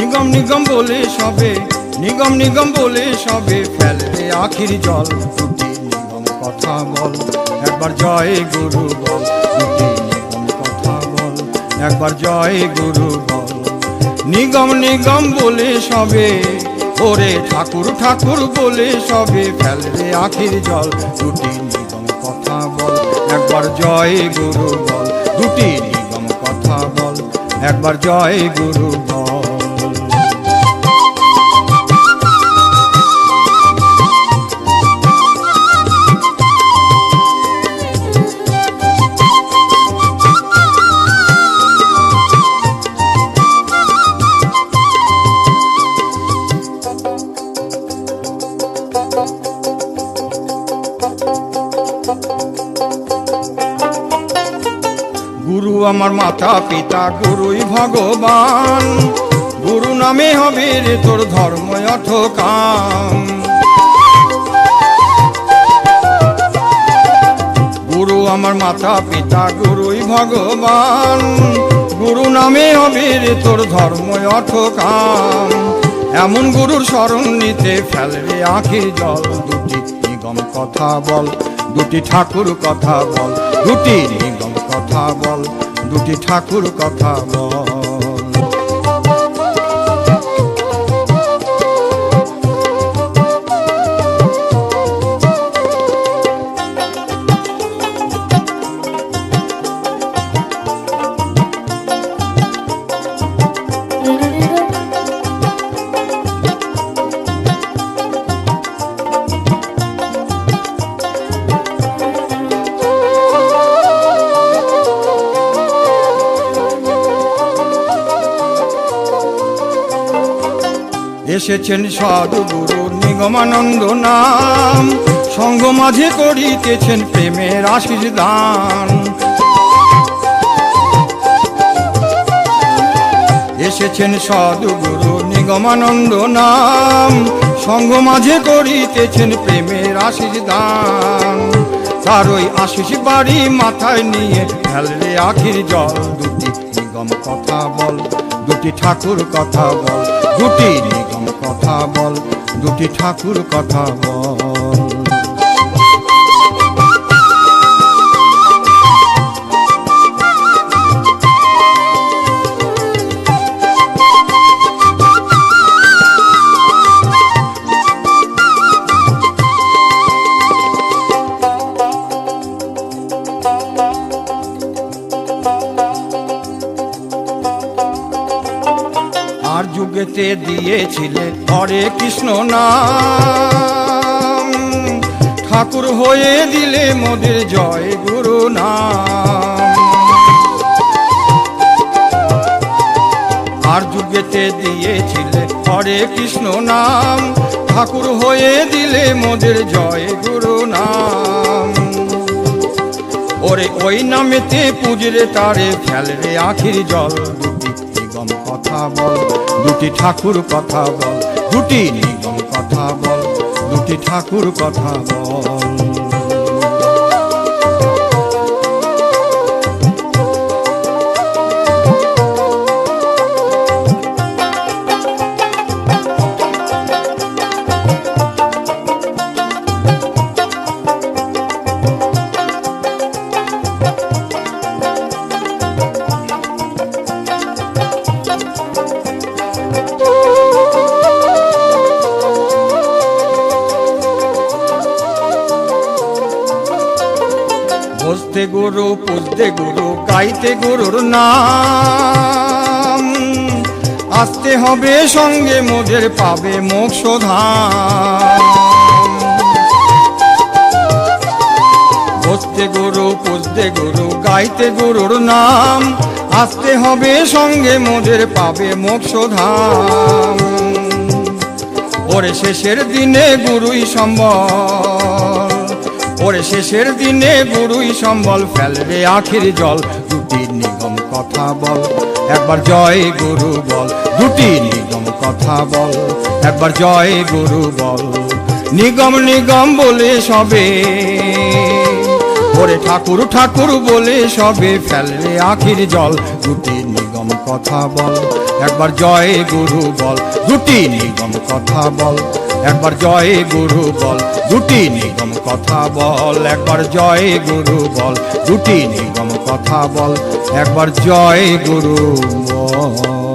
নিগম নিগম বলে সবে, নিগম নিগম বলে সবে ফেলবে আখির জল, দুটি নিগম কথা বল, একবার জয় গুরু বল, দুটি নিগম কথা বল, একবার জয় গুরু বল। নিগম নিগম বলে সবে, ওরে ঠাকুর ঠাকুর বলে সবে ফেলবে আখির জল, দুটি নিগম কথা বল, একবার জয় গুরু বল, দুটি নিগম কথা বল, একবার জয় গুরু বল। গুরু আমার মাতা পিতা, গুরুই ভগবান। গুরু নামে হবে রে তোর ধর্ম অথ কাম। গুরু আমার মাতা পিতা, গুরুই ভগবান। গুরু নামে হবে রে তোর ধর্ম অথ কাম। এমন গুরুর স্মরণ নিতে ফেলবে আখির জল। দুটি নিগম কথা বল, দুটি ঠাকুর কথা বল, দুটি নিগম কথা বল দুটি ঠাকুর কথা বল। এসেছেন সদগুরু নিগমানন্দ নাম। সঙ্গ মাঝে করিতেছেন প্রেমের আশিস দান এসেছেন সদগুরু নিগমানন্দ নাম। সঙ্গ মাঝে করিতেছেন প্রেমের আশিস দান তার ওই আশিস বাড়ি মাথায় নিয়ে ফেললে আখির জল। দুটি নিগম কথা বল, দুটি ঠাকুর কথা বল, দুটি কথা বল দুটি ঠাকুর কথা বল। আর যুগেতে দিয়েছিলে হরে কৃষ্ণ নাম। ঠাকুর হয়ে দিলে মোদের জয় গুরু নাম। আর যুগেতে দিয়েছিলে হরে কৃষ্ণ নাম। ঠাকুর হয়ে দিলে মোদের জয় গুরু নাম। ওরে ওই নামেতে পুজরে তারে ফেলরে আখির জল দুটি। নিগম কথা বল, দুটি ঠাকুর কথা বল, দুটি নিগম কথা বল, দুটি ঠাকুর কথা বল। বসতে গুরু, পুজতে গুরু, গাইতে গুরুর নাম। আসতে হবে সঙ্গে মোদের, পাবে মোক্ষ ধাম। বসতে গুরু, পুজতে গুরু, গাইতে গুরুর নাম। আসতে হবে সঙ্গে মোদের, পাবে মোক্ষ ধাম। ওরে শেষের দিনে গুরুই সম্বল। ওরে শেষের দিনে গুরুই সম্বল ফেলবে আখির জল। দুটি নিগম কথা বল, একবার জয় গুরু বল। দুটি নিগম কথা বল, একবার জয় গুরু বল। নিগম নিগম বলে সবে, ওরে ঠাকুর ঠাকুর বলে সবে ফেলবে আখির জল। দুটি নিগম কথা বল, একবার জয় গুরু বল। দুটি নিগম কথা বল একবার জয় গুরু বল দুটি নিগম কথা বল, একবার জয় গুরু বল দুটি নিগম কথা বল, একবার জয় গুরু বল